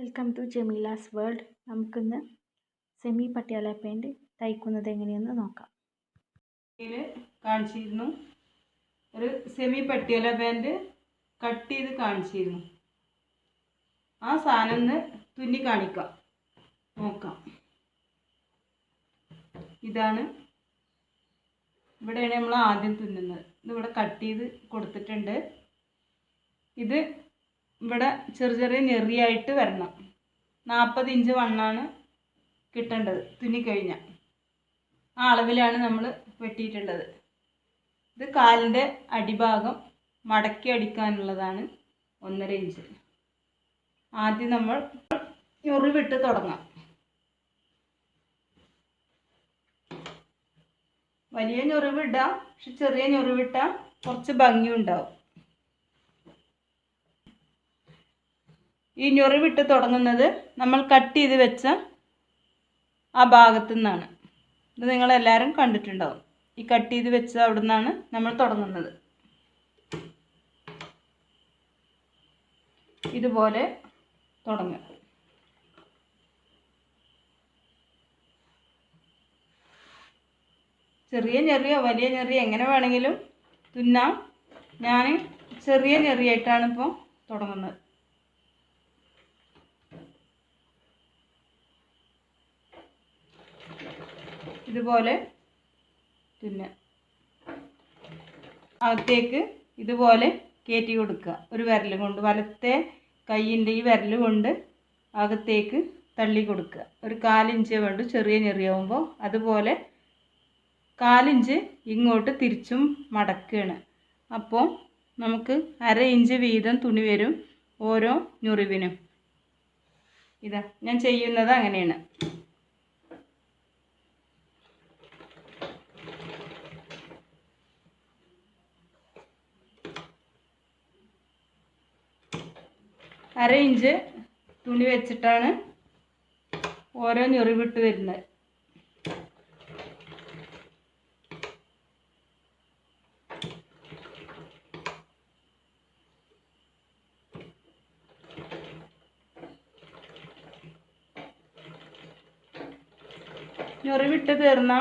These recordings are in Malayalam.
വെൽക്കം ടു ജമീലാസ് വേൾഡ് നമുക്കിന്ന് സെമി പട്ടിയാല പാന്റ് തയ്ക്കുന്നത് എങ്ങനെയെന്ന് നോക്കാം. കാണിച്ചിരുന്നു. ഒരു സെമി പട്ടിയാല പാന്റ് കട്ട് ചെയ്ത് കാണിച്ചിരുന്നു. ആ സാധനം തുന്നി കാണിക്കാം. നോക്കാം. ഇതാണ്. ഇവിടെയാണ് നമ്മൾ ആദ്യം തുന്നുന്നത്. ഇതിവിടെ കട്ട് ചെയ്ത് കൊടുത്തിട്ടുണ്ട്. ഇത് ഇവിടെ ചെറിയ ചെറിയ നെറിയായിട്ട് വരണം. നാൽപ്പത് ഇഞ്ച് വണ്ണാണ് കിട്ടേണ്ടത് തുന്നിക്കഴിഞ്ഞാൽ ആ അളവിലാണ് നമ്മൾ വെട്ടിയിട്ടുള്ളത്. ഇത് കാലിന്റെ അടിഭാഗം മടക്കി അടിക്കാനുള്ളതാണ് ഒന്നര ഇഞ്ച്. ആദ്യം നമ്മൾ ഞൊറിവിട്ട് തുടങ്ങാം. വലിയ ഞൊറിവിടാം പക്ഷെ ചെറിയ ഞൊറിവിട്ടാൽ കുറച്ച് ഭംഗി ഉണ്ടാവും ഈ ഞൊറിവിട്ട് തുടങ്ങുന്നത് നമ്മൾ കട്ട് ചെയ്ത് വെച്ച ആ ഭാഗത്തു നിന്നാണ് ഇത് നിങ്ങളെല്ലാവരും കണ്ടിട്ടുണ്ടാവും. ഈ കട്ട് ചെയ്ത് വെച്ച അവിടെ നിന്നാണ് നമ്മൾ തുടങ്ങുന്നത്. ഇതുപോലെ തുടങ്ങുക. ചെറിയ ഞെറിയോ വലിയ ഞെറിയോ എങ്ങനെ വേണമെങ്കിലും തുന്നാം. ഞാൻ ചെറിയ ഞെറിയായിട്ടാണ് ഇപ്പോൾ തുടങ്ങുന്നത്. ഇതുപോലെ പിന്നെ അകത്തേക്ക് ഇതുപോലെ കയറ്റി കൊടുക്കുക. ഒരു വിരൽ കൊണ്ട് വലത്തെ കൈയിന്റെ ഈ വിരൽ കൊണ്ട് അകത്തേക്ക് തള്ളി കൊടുക്കുക. ഒരു കാലിഞ്ച് വേണ്ട ചെറിയ ഞെറിയാവുമ്പോൾ അതുപോലെ കാലിഞ്ച് ഇങ്ങോട്ട് തിരിച്ചും മടക്കുകയാണ്. അപ്പോൾ നമുക്ക് അര ഇഞ്ച് വീതം തുണി വരും ഓരോ ഞുറിവിനും. ഇതാ ഞാൻ ചെയ്യുന്നത് അങ്ങനെയാണ്. അര ഇഞ്ച് തുണി വെച്ചിട്ടാണ് ഓരോ ഞൊറിവിട്ട് വരുന്നത്. ഞൊറിവിട്ട് തീർന്ന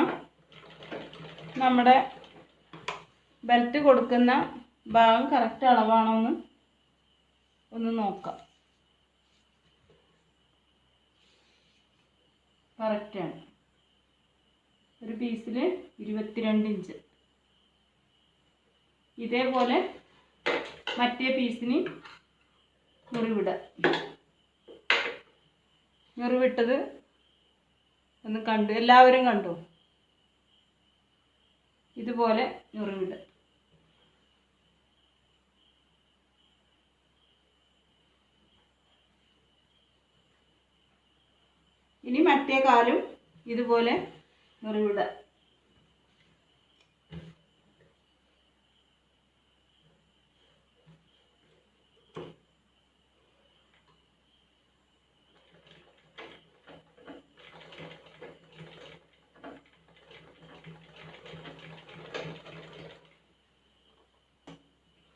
നമ്മുടെ ബെൽറ്റ് കൊടുക്കുന്ന ഭാഗം കറക്റ്റ് അളവാണോ എന്ന് ഒന്ന് നോക്കാം. കറക്റ്റാണ് ഒരു പീസിൽ ഇരുപത്തിരണ്ട് ഇഞ്ച്. ഇതേപോലെ മറ്റേ പീസിന് മുറിവിടുക. മുറിവിട്ടത് ഒന്ന് കണ്ടു. എല്ലാവരും കണ്ടു? ഇതുപോലെ മുറിവിടുക. ഇനി മറ്റേ കാലും ഇതുപോലെ മുറിവിടുക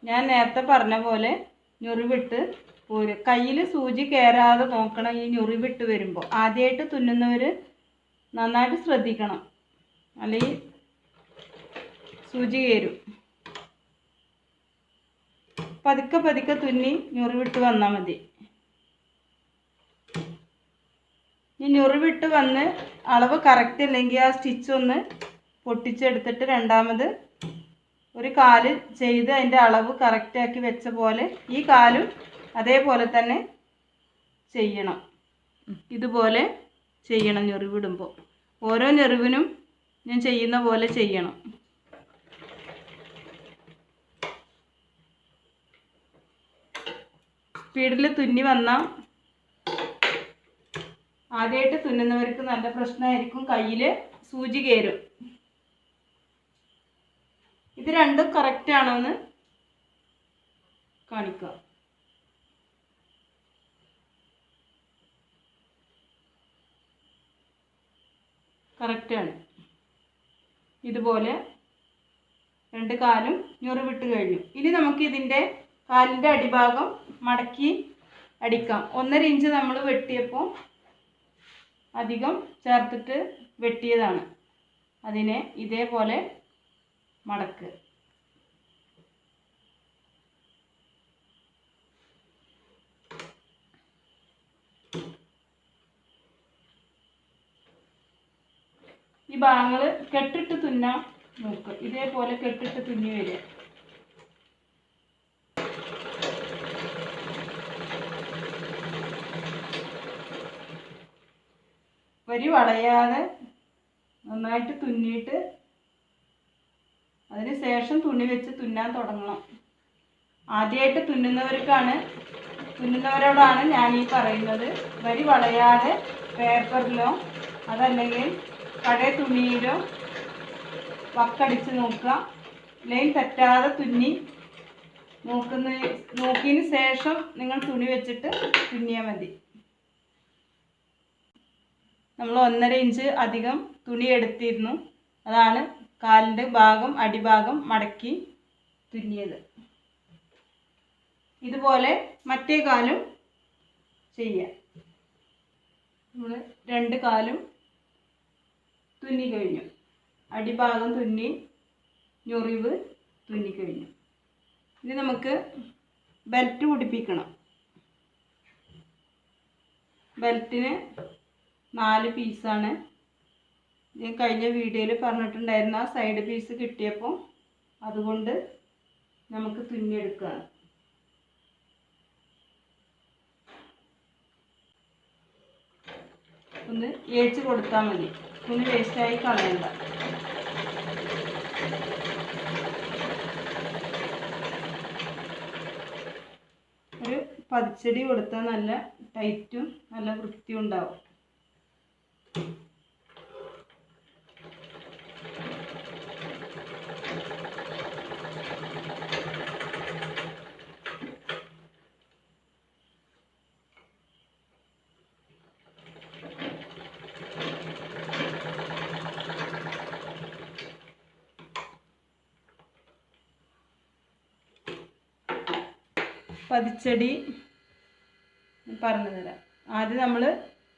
ഞാൻ നേരത്തെ പറഞ്ഞ പോലെ ഞൊറിവിട്ട് പോരും കയ്യിൽ സൂചി കയറാതെ നോക്കണം ഈ ഞൊറിവിട്ട് വരുമ്പോൾ ആദ്യമായിട്ട് തുന്നുന്നവർ നന്നായിട്ട് ശ്രദ്ധിക്കണം. അല്ലെങ്കിൽ സൂചി കയറും പതുക്കെ പതുക്കെ തുന്നി ഞൊറിവിട്ട് വന്നാൽ മതി. ഈ ഞൊറിവിട്ട് വന്ന് അളവ് കറക്റ്റ് അല്ലെങ്കിൽ ആ സ്റ്റിച്ച് ഒന്ന് പൊട്ടിച്ചെടുത്തിട്ട് രണ്ടാമത് ഒരു കാൽ ചെയ്ത് അതിന്റെ അളവ് കറക്റ്റാക്കി വെച്ച പോലെ ഈ കാലും അതേപോലെ തന്നെ ചെയ്യണം. ഇതുപോലെ ചെയ്യണം ഞെറിവിടുമ്പോൾ ഓരോ ഞെറിവിനും ഞാൻ ചെയ്യുന്ന പോലെ ചെയ്യണം. സ്പീഡിൽ തുന്നി വന്ന ആദ്യമായിട്ട് തുന്നുന്നവർക്ക് നല്ല പ്രശ്നമായിരിക്കും കയ്യിൽ സൂചി കയറും ഇത് രണ്ടും കറക്റ്റ് ആണോ എന്ന് കാണിക്കുക കറക്റ്റാണ് ഇതുപോലെ രണ്ട് കാലും ഞൊറിവിട്ട് കഴിഞ്ഞു. ഇനി നമുക്ക് ഇതിന്റെ കാലിന്റെ അടിഭാഗം മടക്കി അടിക്കാം. ഒന്നര ഇഞ്ച് നമ്മൾ വെട്ടിയപ്പോൾ അധികം ചേർത്തിട്ട് വെട്ടിയതാണ്. അതിനെ ഇതേപോലെ മടക്കുക ഈ ഭാഗങ്ങൾ കെട്ടിട്ട് തുന്നാൻ നോക്കുക ഇതേപോലെ കെട്ടിട്ട് തുന്നി വരിക. വരി വളയാതെ നന്നായിട്ട് തുന്നിയിട്ട് അതിന് ശേഷം തുണി വെച്ച് തുന്നാൻ തുടങ്ങണം. ആദ്യമായിട്ട് തുന്നുന്നവർക്കാണ് തുന്നുന്നവരോടാണ് ഞാൻ ഈ പറയുന്നത്. വരി വളയാതെ പേപ്പറിലോ അതല്ലെങ്കിൽ പഴയ തുണിയിലോ വക്കടിച്ച് നോക്കുക. ലൈൻ തെറ്റാതെ തുന്നി നോക്കുന്ന നോക്കിയതിന് ശേഷം നിങ്ങൾ തുണി വെച്ചിട്ട് തുന്നിയാൽ മതി. നമ്മൾ ഒന്നര ഇഞ്ച് അധികം തുണി എടുത്തിരുന്നു. അതാണ് കാലിന്റെ ഭാഗം അടിഭാഗം മടക്കി തുന്നിയത്. ഇതുപോലെ മറ്റേ കാലും ചെയ്യാം. നമ്മൾ രണ്ട് കാലും തുന്നി കഴിഞ്ഞു. അടിഭാഗം തുന്നി ഞൊറിവ് തുന്നി കഴിഞ്ഞു. ഇനി നമുക്ക് ബെൽറ്റ് പിടിപ്പിക്കണം. ബെൽറ്റിന് നാല് പീസാണ് ഞാൻ കഴിഞ്ഞ വീഡിയോയിൽ പറഞ്ഞിട്ടുണ്ടായിരുന്ന സൈഡ് പീസ് കിട്ടിയപ്പോൾ അതുകൊണ്ട് നമുക്ക് തുന്നിയെടുക്കുകയാണ്. ഒന്ന് ഏച്ച് കൊടുത്താൽ മതി. തുണി വേസ്റ്റായി കളയണ്ട ഒരു പതിച്ചടി കൊടുത്താൽ നല്ല ടൈറ്റും നല്ല വൃത്തിയും ഉണ്ടാവും. പതിച്ചടി പറഞ്ഞു തരാം ആദ്യം നമ്മൾ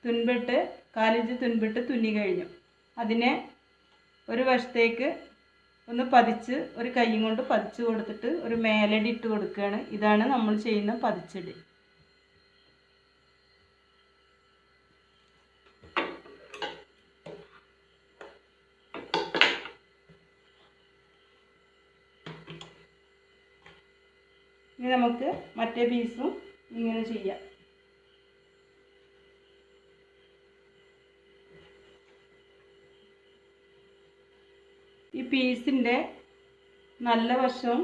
തുൻപിട്ട് കാലിഞ്ച് തുൻപിട്ട് തുന്നി കഴിഞ്ഞു. അതിനെ ഒരു വശത്തേക്ക് ഒന്ന് പതിച്ച് ഒരു കൈയും കൊണ്ട് പതിച്ച് കൊടുത്തിട്ട് ഒരു മേലടി ഇട്ട് കൊടുക്കുകയാണ്. ഇതാണ് നമ്മൾ ചെയ്യുന്ന പതിച്ചടി. ഇനി നമുക്ക് മറ്റേ പീസും ഇങ്ങനെ ചെയ്യാം. ഈ പീസിന്റെ നല്ല വശവും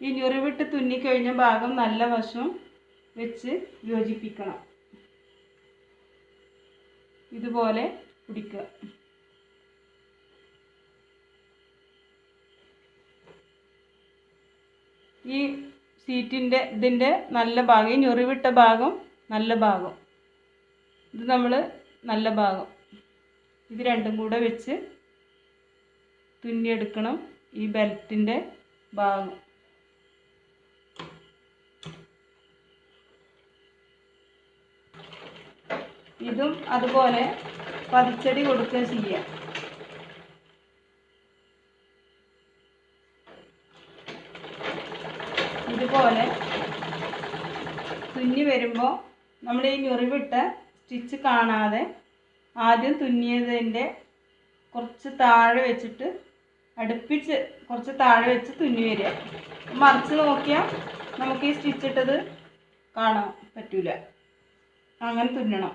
ഈ ഞുറിവിട്ട് തുന്നിക്കഴിഞ്ഞ ഭാഗം നല്ല വശവും വെച്ച് യോജിപ്പിക്കണം. ഇതുപോലെ പിടിക്കുക ഈ സീറ്റിന്റെ ഇതിന്റെ നല്ല ഭാഗം ഈ ഞൊറിവിട്ട ഭാഗം നല്ല ഭാഗം. ഇത് നമ്മൾ നല്ല ഭാഗം. ഇത് രണ്ടും കൂടെ വെച്ച് തുന്നിയെടുക്കണം ഈ ബെൽറ്റിന്റെ ഭാഗം. ഇതും അതുപോലെ പതിച്ചടി കൊടുക്കുക ചെയ്യുക ഇതുപോലെ തുന്നി വരുമ്പോൾ നമ്മൾ ഈ ഞൊറിവിട്ട സ്റ്റിച്ച് കാണാതെ ആദ്യം തുന്നിയതിന്റെ കുറച്ച് താഴെ വെച്ചിട്ട് അടുപ്പിച്ച് കുറച്ച് താഴെ വെച്ച് തുന്നി വരിക. മറിച്ച് നോക്കിയാൽ നമുക്ക് ഈ സ്റ്റിച്ച് ഇട്ടത് കാണാൻ പറ്റൂല. അങ്ങനെ തുന്നണം.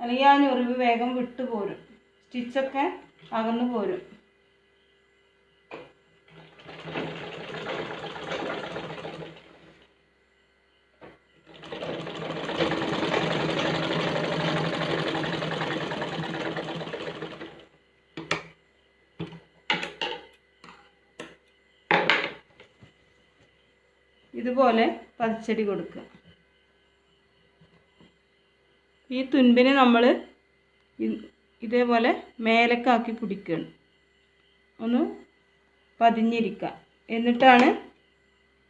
അല്ലെങ്കിൽ ആ ഞൊറിവ് വേഗം വിട്ടു പോരും. സ്റ്റിച്ചൊക്കെ അകന്നു പോരും. ഇതുപോലെ പതിച്ചടി കൊടുക്കുക. ഈ തുൻപിനെ നമ്മൾ ഇതേപോലെ മേലക്കാക്കി പിടിക്കണം ഒന്ന് പതിഞ്ഞിരിക്കുക എന്നിട്ടാണ്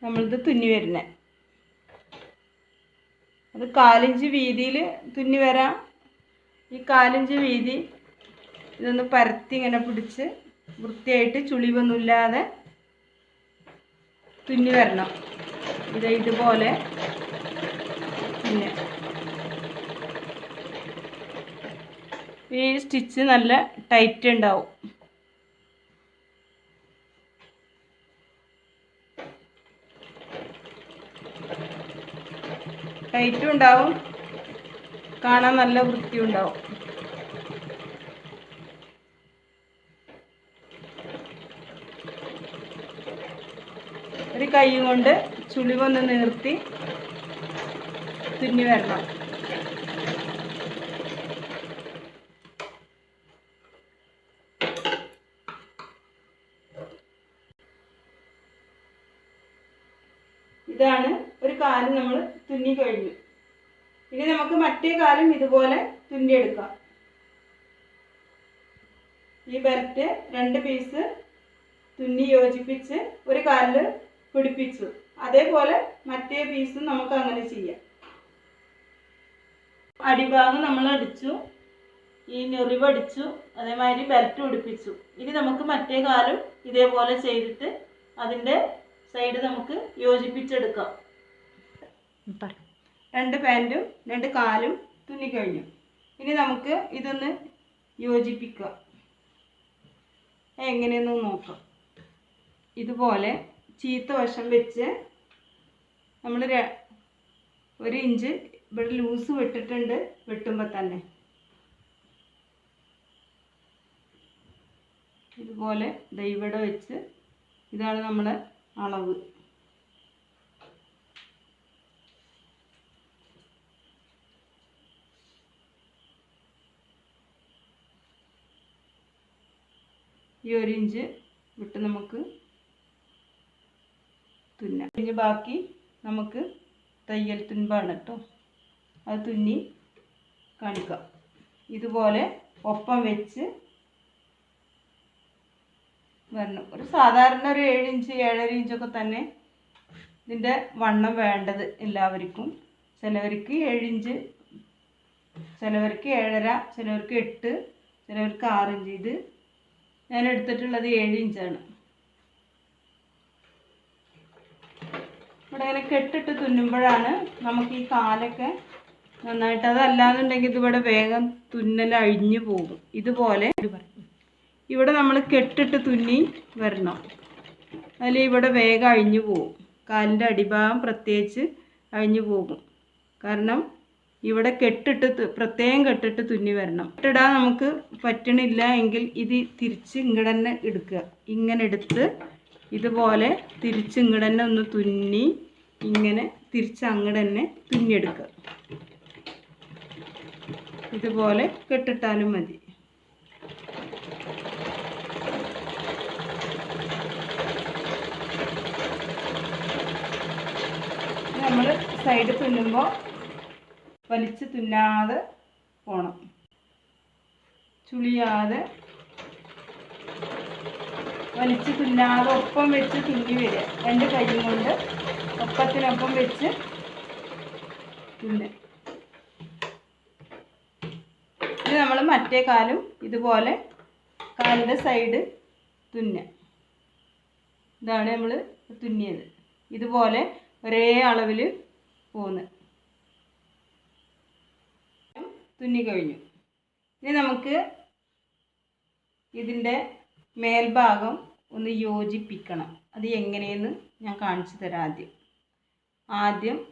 നമ്മളിത് തുന്നി വരുന്നത് അത് കാലിഞ്ച് വീതിയിൽ തുന്നി വരാം. ഈ കാലിഞ്ച് വീതി ഇതൊന്ന് പരത്തി ഇങ്ങനെ പിടിച്ച് വൃത്തിയായിട്ട് ചുളിവൊന്നുമില്ലാതെ തുന്നി വരണം. ഇത് ഇതുപോലെ. പിന്നെ ഈ സ്റ്റിച്ച് നല്ല ടൈറ്റ് ഉണ്ടാവും. ടൈറ്റും ഉണ്ടാവും. കാണാൻ നല്ല വൃത്തിയും ഉണ്ടാവും. ഒരു കൈ കൊണ്ട് ചുളിവൊന്ന് നിർത്തി തുന്നി വരണം. ഇതാണ് ഒരു കാലം നമ്മൾ തുന്നി കഴിഞ്ഞു. ഇനി നമുക്ക് മറ്റേ കാലം ഇതുപോലെ തുന്നിയെടുക്കാം. ഈ ബെൽറ്റ് രണ്ട് പീസ് തുന്നി യോജിപ്പിച്ച് ഒരു കാലിൽ പിടിപ്പിച്ചു. അതേപോലെ മറ്റേ പീസും നമുക്ക് അങ്ങനെ ചെയ്യാം. അടിഭാഗം നമ്മൾ അടിച്ചു. ഈ ഞൊറിവടിച്ചു അതേമാതിരി ബെൽറ്റ് പിടിപ്പിച്ചു. ഇനി നമുക്ക് മറ്റേ കാലും ഇതേപോലെ ചെയ്തിട്ട് അതിന്റെ സൈഡ് നമുക്ക് യോജിപ്പിച്ചെടുക്കാം. രണ്ട് പാന്റും രണ്ട് കാലും തുന്നി കഴിഞ്ഞു. ഇനി നമുക്ക് ഇതൊന്ന് യോജിപ്പിക്കാം. എങ്ങനെയെന്ന് നോക്കാം. ഇതുപോലെ ചീത്ത വശം വെച്ച് നമ്മൾ ഒരു ഇഞ്ച് ഇവിടെ ലൂസ് വിട്ടിട്ടുണ്ട് വെട്ടുമ്പോൾ തന്നെ. ഇതുപോലെ ദേ ഇവിടെ വെച്ച് ഇതാണ് നമ്മളെ അളവ്. ഈ ഒരു ഇഞ്ച് വിട്ട് നമുക്ക് തുന്നാം. ഇനി ബാക്കി നമുക്ക് തയ്യൽ തുൻപാണ് കേട്ടോ അത് തുന്നി കാണിക്കാം. ഇതുപോലെ ഒപ്പം വെച്ച് വരണം. ഒരു സാധാരണ ഒരു ഏഴ് ഇഞ്ച് ഏഴര ഇഞ്ചൊക്കെ തന്നെ ഇതിന്റെ വണ്ണം വേണ്ടത് എല്ലാവർക്കും. ചിലവർക്ക് ഏഴിഞ്ച് ചിലവർക്ക് ഏഴര ചിലവർക്ക് എട്ട് ചിലവർക്ക് ആറിഞ്ച് ഇത് ഞാൻ എടുത്തിട്ടുള്ളത് ഏഴ് ഇഞ്ചാണ്. ഇങ്ങനെ കെട്ടിട്ട് തുന്നുമ്പോഴാണ് നമുക്ക് ഈ കാലൊക്കെ നന്നായിട്ട്. അതല്ലാന്നുണ്ടെങ്കിൽ ഇതിവിടെ വേഗം തുന്നൽ അഴിഞ്ഞു പോകും. ഇതുപോലെ ഇവിടെ നമ്മൾ കെട്ടിട്ട് തുന്നി വരണം. അതിൽ ഇവിടെ വേഗം അഴിഞ്ഞു പോകും. കാലിന്റെ അടിഭാഗം പ്രത്യേകിച്ച് അഴിഞ്ഞു പോകും. കാരണം ഇവിടെ കെട്ടിട്ട് പ്രത്യേകം കെട്ടിട്ട് തുന്നി വരണം. കെട്ടിടാൻ നമുക്ക് പറ്റണില്ല എങ്കിൽ ഇത് തിരിച്ച് ഇങ്ങോട്ട് തന്നെ എടുക്കുക. ഇങ്ങനെ എടുത്ത് ഇതുപോലെ തിരിച്ച് ഇങ്ങോട്ട് തന്നെ ഒന്ന് തുന്നി ഇങ്ങനെ തിരിച്ച് അങ്ങോട്ട് തന്നെ തുന്നിയെടുക്കുക ഇതുപോലെ കെട്ടിട്ടാലും മതി. നമ്മൾ സൈഡ് തുന്നുമ്പോൾ വലിച്ച് തുന്നാതെ പോണം. ചുളിയാതെ വലിച്ച് തുന്നാതെ ഒപ്പം വെച്ച് തുന്നി വരിക. രണ്ട് കൈയും കൊണ്ട് ഒപ്പത്തിനൊപ്പം വെച്ച് പിന്നെ ഇത് നമ്മൾ മറ്റേ കാലും ഇതുപോലെ കാലിന്റെ സൈഡ് തുന്ന. ഇതാണ് നമ്മൾ തുന്നിയത്. ഇതുപോലെ ഒരേ അളവിൽ പോകുന്നത് തുന്നി കഴിഞ്ഞു. ഇനി നമുക്ക് ഇതിന്റെ മേൽഭാഗം ഒന്ന് യോജിപ്പിക്കണം. അത് എങ്ങനെയെന്ന് ഞാൻ കാണിച്ചു തരാം ആദ്യം. ആദ്യം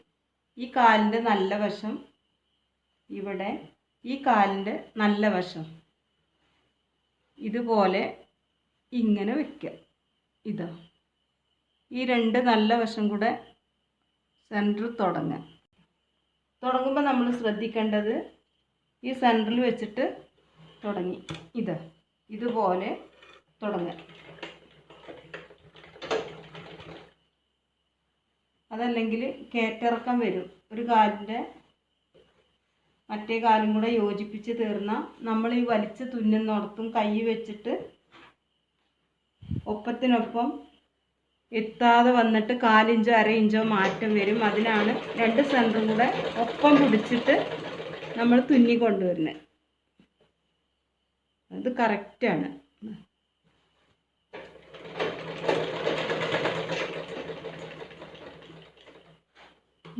ഈ കാലിന്റെ നല്ല വശം ഇവിടെ ഈ കാലിന്റെ നല്ല വശം. ഇതുപോലെ ഇങ്ങനെ വയ്ക്കുക ഇതാ. ഈ രണ്ട് നല്ല വശം കൂടെ സെന്റർ തുടങ്ങുക. തുടങ്ങുമ്പോൾ നമ്മൾ ശ്രദ്ധിക്കേണ്ടത് ഈ സെന്ററിൽ വെച്ചിട്ട് തുടങ്ങി. ഇത്. ഇതുപോലെ തുടങ്ങുക. അതല്ലെങ്കിൽ കയറ്റിറക്കം വരും. ഒരു കാലിന്റെ മറ്റേ കാലും കൂടെ യോജിപ്പിച്ച് തീർന്ന നമ്മൾ ഈ വലിച്ച് തുന്നുന്നിടത്തും കൈ വെച്ചിട്ട് ഒപ്പത്തിനൊപ്പം എത്താതെ വന്നിട്ട് കാലിഞ്ചോ അര ഇഞ്ചോ മാറ്റം വരും. അതിനാണ് രണ്ട് സെന്ററും കൂടെ ഒപ്പം പിടിച്ചിട്ട് നമ്മൾ തുന്നി കൊണ്ടുവരുന്നത്. അത് കറക്റ്റാണ്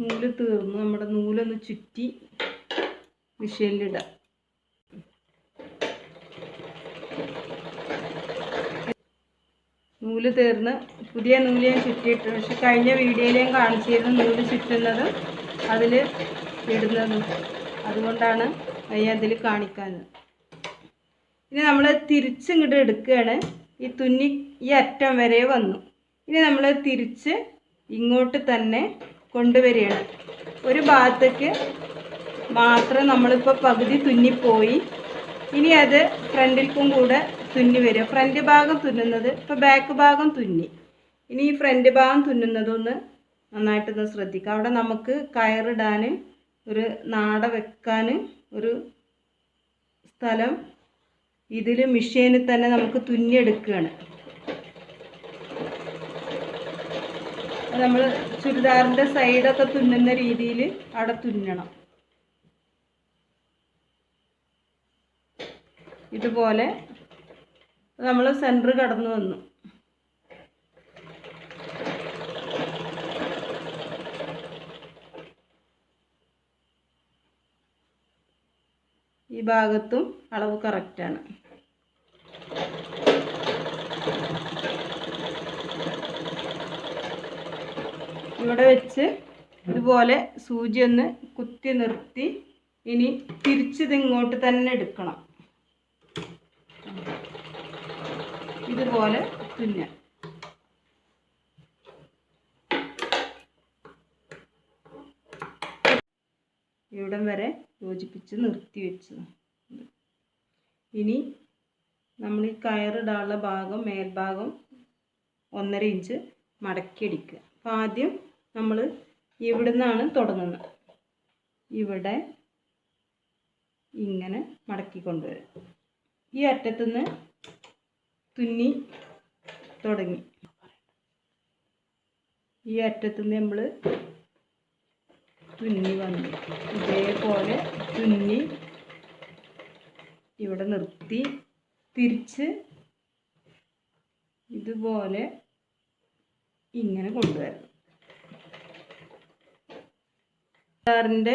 നൂൽ തീർന്നു. നമ്മുടെ നൂലൊന്ന് ചുറ്റി മിഷീനിലിടാം. നൂൽ തീർന്ന് പുതിയ നൂൽ ഞാൻ ചുറ്റിയിട്ട് പക്ഷെ കഴിഞ്ഞ വീഡിയോയിൽ ഞാൻ കാണിച്ചിരുന്നു നൂൽ ചുറ്റുന്നത് അതിൽ ഇടുന്നതും അതുകൊണ്ടാണ് ഞാൻ അതിൽ കാണിക്കാഞ്ഞത്. ഇനി നമ്മൾ തിരിച്ചിങ്ങോട്ട് എടുക്കുകയാണ്. ഈ തുന്നി ഈ അറ്റം വരെ വന്നു. ഇനി നമ്മൾ തിരിച്ച് ഇങ്ങോട്ട് തന്നെ കൊണ്ടുവരികയാണ്. ഒരു ഭാഗത്തേക്ക് മാത്രം നമ്മളിപ്പോൾ പകുതി തുന്നിപ്പോയി. ഇനി അത് ഫ്രണ്ടിൽക്കും കൂടെ തുന്നി വരും ഫ്രണ്ട് ഭാഗം തുന്നുന്നത് ഇപ്പോൾ ബാക്ക് ഭാഗം തുന്നി. ഇനി ഈ ഫ്രണ്ട് ഭാഗം തുന്നുന്നതൊന്ന് നന്നായിട്ടൊന്ന് ശ്രദ്ധിക്കുക. അവിടെ നമുക്ക് കയറിടാൻ ഒരു നാട വെക്കാൻ ഒരു സ്ഥലം ഇതിൽ മിഷീനിൽ തന്നെ നമുക്ക് തുന്നിയെടുക്കുകയാണ്. നമ്മൾ ചുരിദാറിന്റെ സൈഡൊക്കെ തുന്നുന്ന രീതിയിൽ അവിടെ തുന്നണം. ഇതുപോലെ നമ്മൾ സെന്റർ കടന്നു വന്നു. ഈ ഭാഗത്തും അളവ് കറക്റ്റാണ് ഇവിടെ വെച്ച് ഇതുപോലെ സൂചി ഒന്ന് കുത്തി നിർത്തി ഇനി തിരിച്ചിത് ഇങ്ങോട്ട് തന്നെ എടുക്കണം. ഇതുപോലെ തുന്നാം. ഇവിടം വരെ യോജിപ്പിച്ച് നിർത്തി വെച്ചു. ഇനി നമ്മൾ ഈ കയറിടാനുള്ള ഭാഗം മേൽഭാഗം ഒന്നര ഇഞ്ച് മടക്കിയടിക്കുക. അപ്പോൾ ആദ്യം നമ്മൾ ഇവിടെ നിന്നാണ് തുടങ്ങുന്നത്? ഇവിടെ ഇങ്ങനെ മടക്കി കൊണ്ടുവരും. ഈ അറ്റത്തുനിന്ന് തുന്നി തുടങ്ങി. ഈ അറ്റത്തുനിന്ന് നമ്മൾ തുന്നി വന്നു. ഇതേപോലെ തുന്നി ഇവിടെ നിർത്തി. തിരിച്ച് ഇതുപോലെ ഇങ്ങനെ കൊണ്ടുവരണം. ചുരിദാറിന്റെ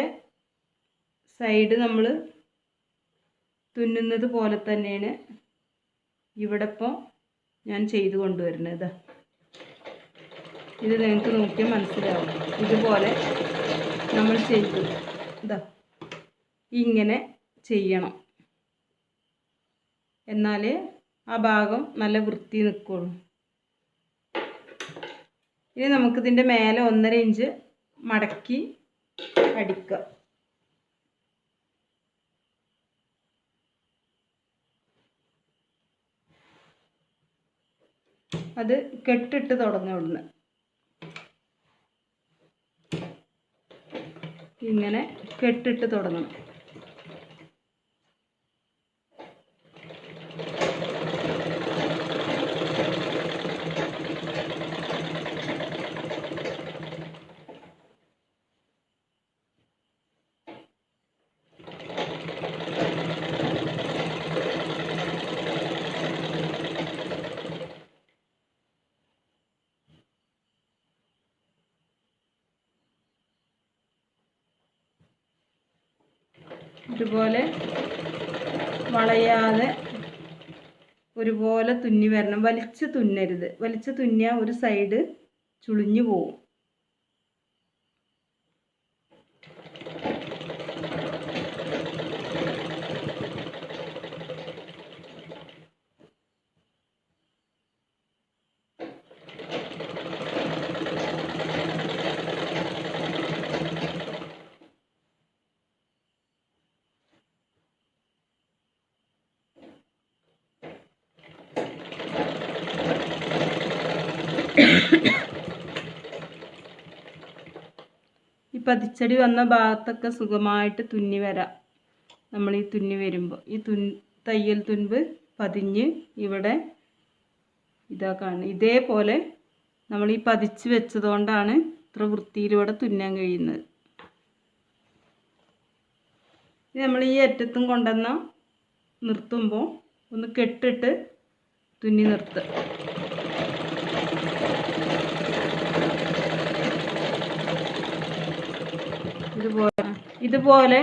സൈഡ് നമ്മൾ തുന്നുന്നത് പോലെ തന്നെയാണ് ഇവിടെ ഇപ്പോൾ ഞാൻ ചെയ്തു കൊണ്ടുവരുന്നത്. ഇത് നിങ്ങൾക്ക് നോക്കിയാൽ മനസ്സിലാവും. ഇതുപോലെ നമ്മൾ ചെയ്തു. ഇതാ ഇങ്ങനെ ചെയ്യണം. എന്നാൽ ആ ഭാഗം നല്ല വൃത്തി നിൽക്കുള്ളൂ ഇനി നമുക്കിതിന്റെ മേലെ ഒന്നര ഇഞ്ച് മടക്കി അടിക്കുക അത് കെട്ടിട്ട് തുടങ്ങും ഇങ്ങനെ കെട്ടിട്ട് തുടങ്ങണം. ഇതുപോലെ വളയാതെ ഒരുപോലെ തുന്നി വരണം. വലിച്ച് തുന്നരുത്. വലിച്ച് തുന്നിയാൽ ഒരു സൈഡ് ചുളിഞ്ഞു പോവും. ഈ പതിച്ചടി വന്ന ഭാഗത്തൊക്കെ സുഖമായിട്ട് തുന്നി വരാം. നമ്മൾ ഈ തുന്നി വരുമ്പോൾ. ഈ തുൻ തയ്യൽ തുൻപ് പതിഞ്ഞ് ഇവിടെ ഇതാ കാണുന്നത്. ഇതേപോലെ നമ്മൾ ഈ പതിച്ച് വെച്ചതുകൊണ്ടാണ് ഇത്ര വൃത്തിയിലൂടെ തുന്നാൻ കഴിയുന്നത്. ഇത് നമ്മൾ ഈ അറ്റത്തും കൊണ്ടുവന്ന നിർത്തുമ്പോൾ ഒന്ന് കെട്ടിട്ട് തുന്നി നിർത്തുക ഇതുപോലെ ഇതുപോലെ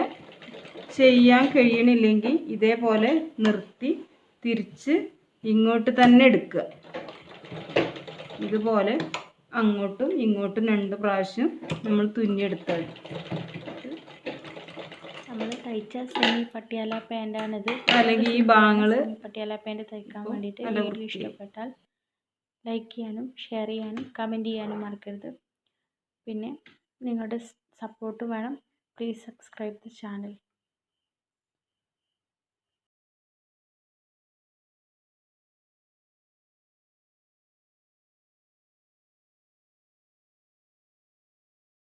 ചെയ്യാൻ കഴിയണില്ലെങ്കിൽ ഇതേപോലെ നിർത്തി തിരിച്ച് ഇങ്ങോട്ട് തന്നെ എടുക്കുക. ഇതുപോലെ അങ്ങോട്ടും ഇങ്ങോട്ടും രണ്ട് പ്രാവശ്യം നമ്മൾ തുന്നിയെടുത്താൽ നമ്മൾ തയ്ച്ച സെമി പട്ടിയാല പാന്റാണിത് അല്ലെങ്കിൽ ഈ ഭാഗങ്ങൾ സെമി പട്ടിയാല പാന്റ് തയ്ക്കാൻ വേണ്ടിയിട്ട് വീഡിയോ ഇഷ്ടപ്പെട്ടാൽ ലൈക്ക് ചെയ്യാനും ഷെയർ ചെയ്യാനും കമന്റ് ചെയ്യാനും മറക്കരുത്. പിന്നെ നിങ്ങളുടെ സപ്പോർട്ട് വേണം. Please subscribe the channel